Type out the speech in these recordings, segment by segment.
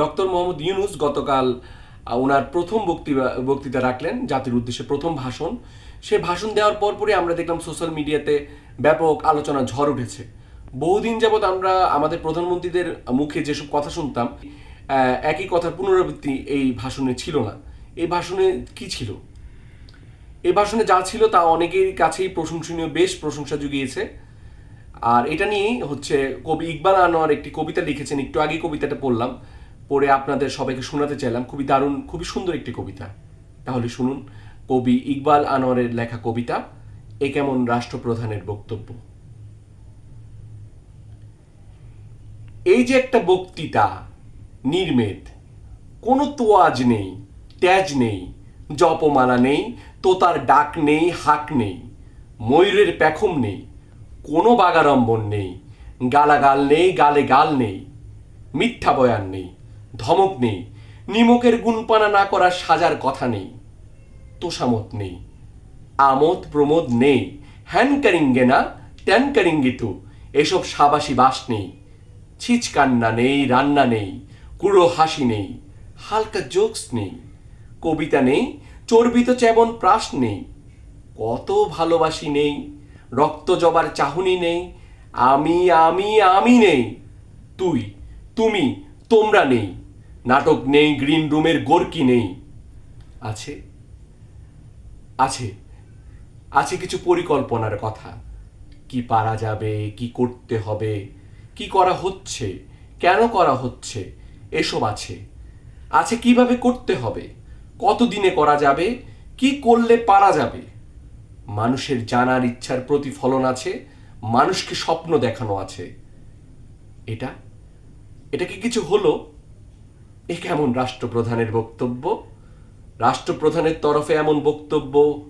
Doctor Mohammad Yunus গতকাল ওনার প্রথম বক্তৃতা বক্তৃতা রাখলেন জাতির উদ্দেশ্যে প্রথম ভাষণ। সে ভাষণ দেওয়ার পরপরই আমরা দেখলাম সোশ্যাল মিডিয়াতে ব্যাপক আলোচনা ঝড় উঠেছে। বহুদিন যাবৎ আমরা আমাদের প্রধানমন্ত্রীদের মুখে যেসব কথা শুনতাম একই কথার পুনরাবৃত্তি এই ভাষণে ছিল না। এই ভাষণে কি ছিল? এই ভাষণে যা ছিল তা অনেকের কাছেই প্রশংসনীয়, বেশ প্রশংসা জুগিয়েছে। আর এটা নিয়েই হচ্ছে কবি ইকবাল আনোয়ার একটি কবিতা লিখেছেন, একটু আগে কবিতাটা পড়লাম। পড়ে আপনাদের সবাইকে শোনাতে চাইলাম। খুবই দারুণ, খুবই সুন্দর একটি কবিতা। তাহলে শুনুন, কবি ইকবাল আনোয়ারের লেখা কবিতা, এ কেমন রাষ্ট্রপ্রধানের বক্তব্য। এই যে একটা বক্তৃতা, নির্মেদ, কোনো তোয়াজ নেই, ট্যাজ নেই, জপমালা নেই, তোতার ডাক নেই, হাক নেই, ময়ূরের প্যাখম নেই, কোনো বাগাড়ম্বর নেই, গালাগাল নেই, গালে গাল নেই, মিথ্যা বয়ান নেই। ধমক নেই। নিমকের গুণপানা না করার সাজার কথা নেই। তোষামত নেই। আমোদ প্রমোদ নেই। হ্যানকারিঙ্গে না ট্যানকারিঙ্গে তো এসব সাবাসী বাস নেই। ছিচকান্না নেই, রান্না নেই। কুড়ো হাসি নেই। হালকা জোকস নেই। কবিতা নেই। চর্বিত চেবন প্রাস নেই। কত ভালোবাসি নেই। রক্ত জবার চাহনি নেই। আমি আমি আমি নেই। তুই, তুমি, তোমরা নেই। নাটক নেই গ্রিন রুমের গোরকি নেই। আছে আছে আছে কিছু পরিকল্পনার কথা। কি পারা যাবে, কি করতে হবে, কি করা হচ্ছে, কেন করা হচ্ছে, এসব আছে। আছে কীভাবে করতে হবে কত দিনে করা যাবে, কি করলে পারা যাবে। মানুষের জানার ইচ্ছার প্রতিফলন আছে, মানুষকে স্বপ্ন দেখানো আছে। এটা এটা কি কিছু হলো? এ কেমন রাষ্ট্রপ্রধানের বক্তব্য? রাষ্ট্রপ্রধানের তরফে এমন বক্তব্য?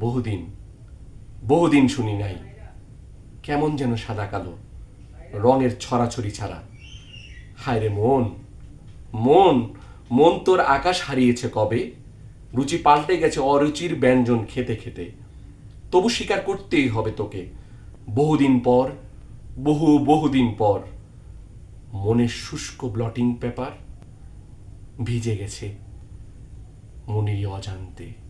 বহুদিন বহুদিন শুনি নাই। কেমন যেন সাদা কালো, রঙের ছড়াছড়ি ছাড়া। হায় রে মন মন মন তোর আকাশ হারিয়েছে কবে? রুচি পাল্টে গেছে অরুচির ব্যঞ্জন খেতে খেতে। তবু স্বীকার করতেই হবে তোকে। বহুদিন পর, বহু বহুদিন পর। মনের শুষ্ক ব্লটিং পেপার ভিজে গেছে মনেরই অজান্তে।